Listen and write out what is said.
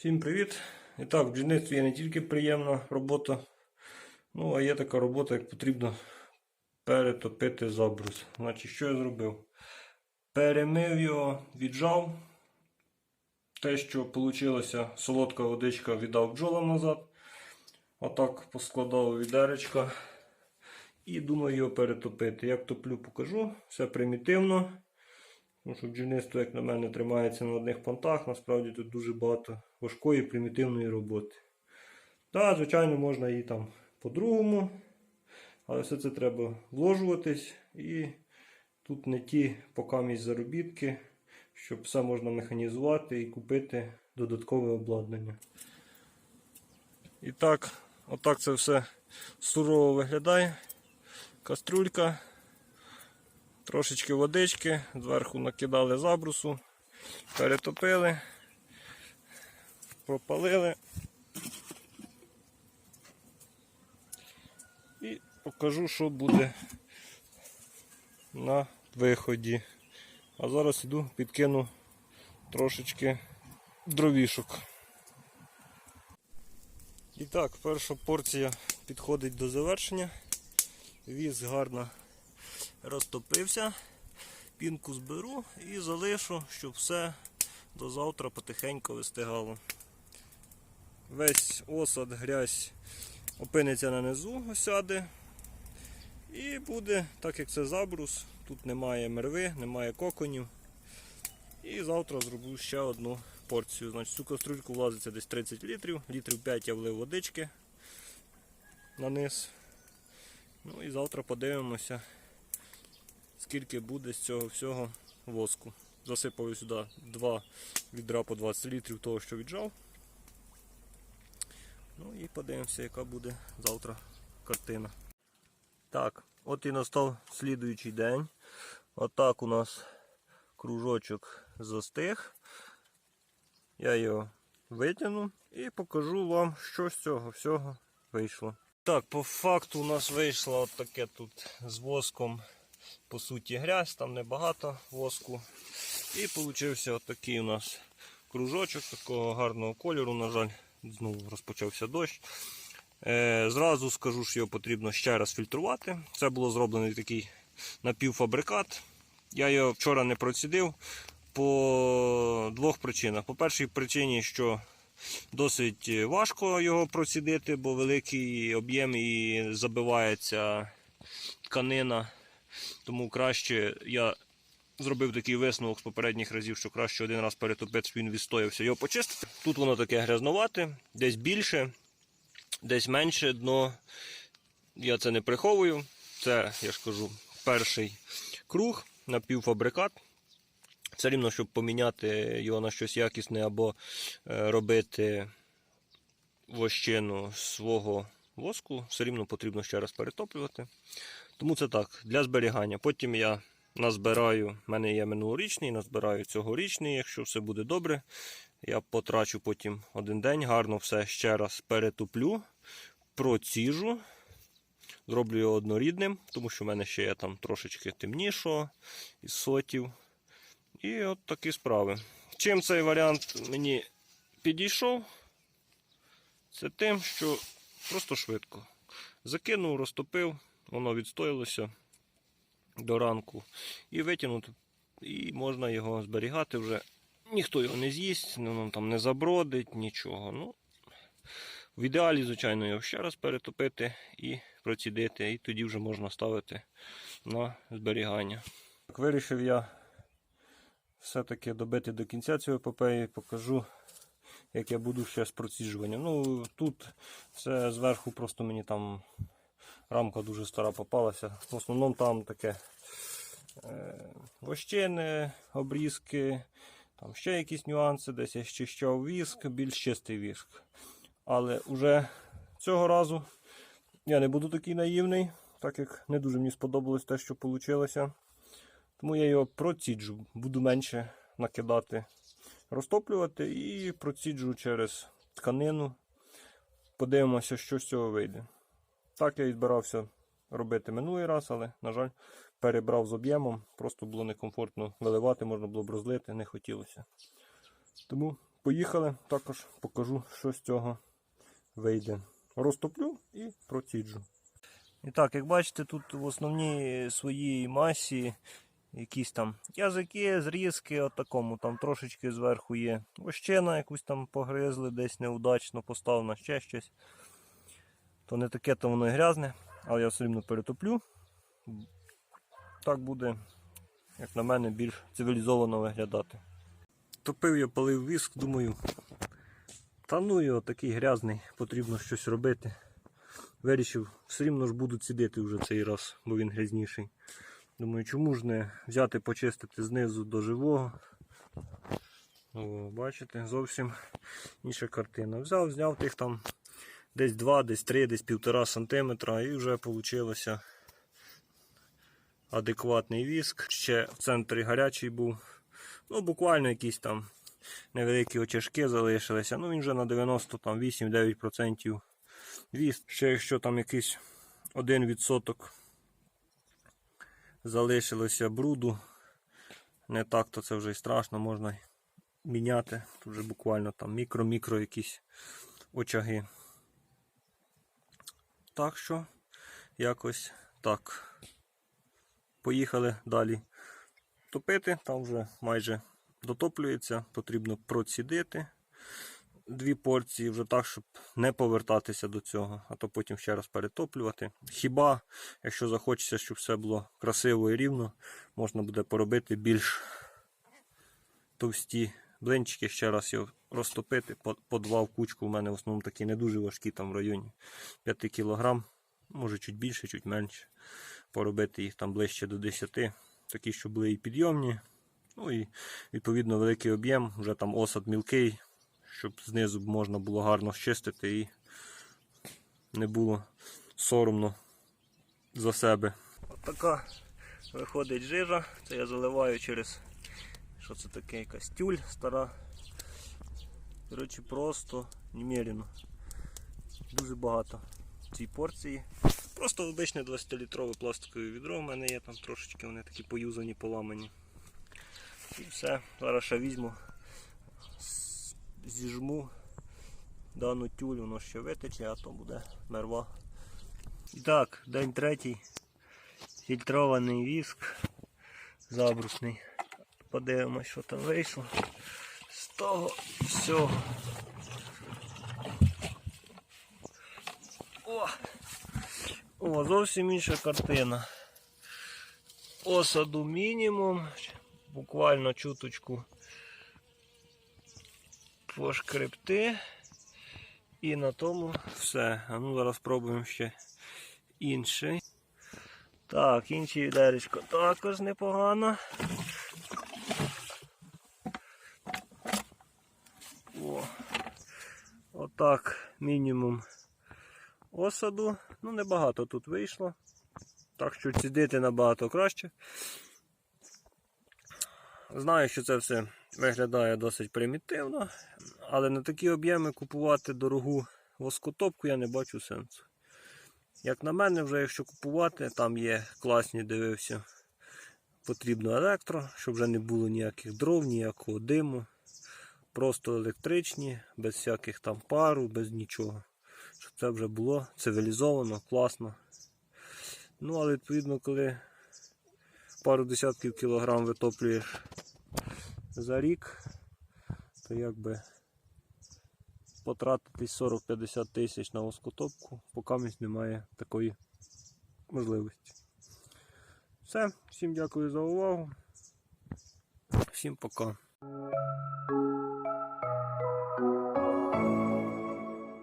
Всім привіт! І так, в бджільництві є не тільки приємна робота, ну а є така робота, як потрібно перетопити забрус. Значить, що я зробив? Перемив його, віджав. Те, що вийшло, солодка водичка віддав бджолам назад. Отак поскладав відеречка. І думаю його перетопити. Як топлю, покажу. Все примітивно. Тому що бджільництво, як на мене, тримається на одних понтах. Насправді тут дуже багато важкої, примітивної роботи. Так, звичайно, можна і там по-другому. Але все це треба вложуватись. І тут не ті покамість заробітки, щоб все можна механізувати і купити додаткове обладнання. І так, отак це все сурово виглядає. Каструлька. Трошечки водички, зверху накидали забрусу, перетопили, пропалили. І покажу, що буде на виході. А зараз іду, підкину трошечки дровішок. І так, перша порція підходить до завершення. Віз гарно розтопився, пінку зберу і залишу, щоб все до завтра потихеньку вистигало. Весь осад, грязь опиниться на низу, осяде. І буде, так як це забрус, тут немає мерви, немає коконів. І завтра зроблю ще одну порцію. Значить, цю кастрюльку влазиться десь 30 літрів, літрів 5 я влив водички на низ. Ну і завтра подивимося, скільки буде з цього всього воску. Засипав сюди 2 відра по 20 літрів того, що віджав. Ну і подивимося, яка буде завтра картина. Так, от і настав слідуючий день. Отак у нас кружочок застиг. Я його витягну і покажу вам, що з цього всього вийшло. Так, по факту у нас вийшло от таке тут з воском, по суті, грязь, там небагато воску. І получився от такий у нас кружочок такого гарного кольору, на жаль, знову розпочався дощ. Е, зразу скажу, що його потрібно ще раз фільтрувати. Це було зроблений такий напівфабрикат. Я його вчора не процідив по двох причинах. По першій причині, що Досить важко його процідити, бо великий об'єм і забивається тканина. Тому краще я зробив такий висновок з попередніх разів, що краще один раз перетопити, він відстоявся, його почистити. Тут воно таке грязновате, десь більше, десь менше дно. Я це не приховую. Це, я ж кажу, перший круг напівфабрикат. Все рівно, щоб поміняти його на щось якісне або е, робити вощину свого воску, все рівно потрібно ще раз перетоплювати. Тому це так, для зберігання. Потім я назбираю, в мене є минулорічний, назбираю цьогорічний, якщо все буде добре. Я потрачу потім один день, гарно все ще раз перетоплю, проціжу. Зроблю його однорідним, тому що в мене ще є там трошечки темнішого із сотів. І от такі справи. Чим цей варіант мені підійшов, це тим, що просто швидко. Закинув, розтопив, воно відстоїлося до ранку і витягнути. І можна його зберігати вже. Ніхто його не з'їсть, воно там не забродить, нічого. Ну, В ідеалі, звичайно, його ще раз перетопити і процідити, і тоді вже можна ставити на зберігання. Так, Вирішив я все-таки добити до кінця цього епопеї, покажу, як я буду ще з проціжуванням. Ну, тут це зверху просто мені там рамка дуже стара попалася. В основному там таке е, вощини, обрізки, там ще якісь нюанси, десь я щищав віск, більш чистий віск. Але вже цього разу я не буду такий наївний, так як не дуже мені сподобалось те, що вийшло. Тому я його проціджу, буду менше накидати, розтоплювати і проціджу через тканину. Подивимося, що з цього вийде. Так я і збирався робити минулий раз, але, на жаль, перебрав з об'ємом. Просто було некомфортно виливати, можна було б розлити, не хотілося. Тому Поїхали, також покажу, що з цього вийде. Розтоплю і проціджу. І так, як бачите, тут в основній своїй масі якісь там язики, зрізки, от там трошечки зверху є. Вощина якусь там погризли, десь неудачно поставлено, ще щось. То не таке, то воно і грязне, але я все рівно перетоплю. Так буде, як на мене, більш цивілізовано виглядати. Топив я палив віск, думаю. Та ну його такий грязний, потрібно щось робити. Вирішив, все рівно ж буду цідити вже цей раз, бо він грязніший. Думаю, чому ж не взяти, почистити знизу до живого. О, бачите, зовсім інша картина. Взяв, зняв тих там десь 2, десь 3, десь 1,5 см і вже вийшло адекватний віск. Ще в центрі гарячий був. Ну, буквально якісь там невеликі очажки залишилися. Ну, він вже на 98-9% віск. Ще якщо там якийсь 1% залишилося бруду, не так, то це вже й страшно, можна міняти. Тут вже буквально там мікро-мікро якісь очаги. Так що, якось так. Поїхали далі топити, там вже майже дотоплюється, потрібно процідити дві порції вже так, щоб не повертатися до цього, а то потім ще раз перетоплювати. Хіба, якщо захочеться, щоб все було красиво і рівно, можна буде поробити більш товсті блинчики, ще раз його розтопити, по, два в кучку. У мене в основному такі не дуже важкі, там в районі 5 кг, може чуть більше, чуть менше. Поробити їх там ближче до 10, такі, щоб були і підйомні. Ну і відповідно великий об'єм, вже там осад мілкий, щоб знизу можна було гарно щистити і не було соромно за себе. От така виходить жижа. Це я заливаю через що це таке, якась тюль стара. Коротше, просто немерено. Дуже багато цій порції. Просто обичне 20-літрове пластикове відро в мене є, там трошечки вони такі поюзані, поламані. І все, зараз ще візьму, зіжму дану тюль, воно ще витече, а то буде мерва. І так, день третій. Фільтрований віск забрусний. Подивимось, що там вийшло. Того всього. О! О, зовсім інша картина. Осаду мінімум. Буквально чуточку пошкребти. І на тому все. А ну зараз спробуємо ще інший. Так, інший відеречко також непогано. Отак мінімум осаду. Ну, небагато тут вийшло. Так що цідити набагато краще. Знаю, що це все виглядає досить примітивно, але на такі об'єми купувати дорогу воскотопку я не бачу сенсу. Як на мене, вже якщо купувати, там є класні, дивився, потрібно електро, щоб вже не було ніяких дров, ніякого диму. Просто електричні, без всяких там пару, без нічого. Щоб це вже було цивілізовано, класно. Ну, але відповідно, коли пару десятків кілограм витоплюєш за рік, то якби потратитись 40-50 тисяч на воскотопку, поки немає такої можливості. Все, всім дякую за увагу. Всім пока.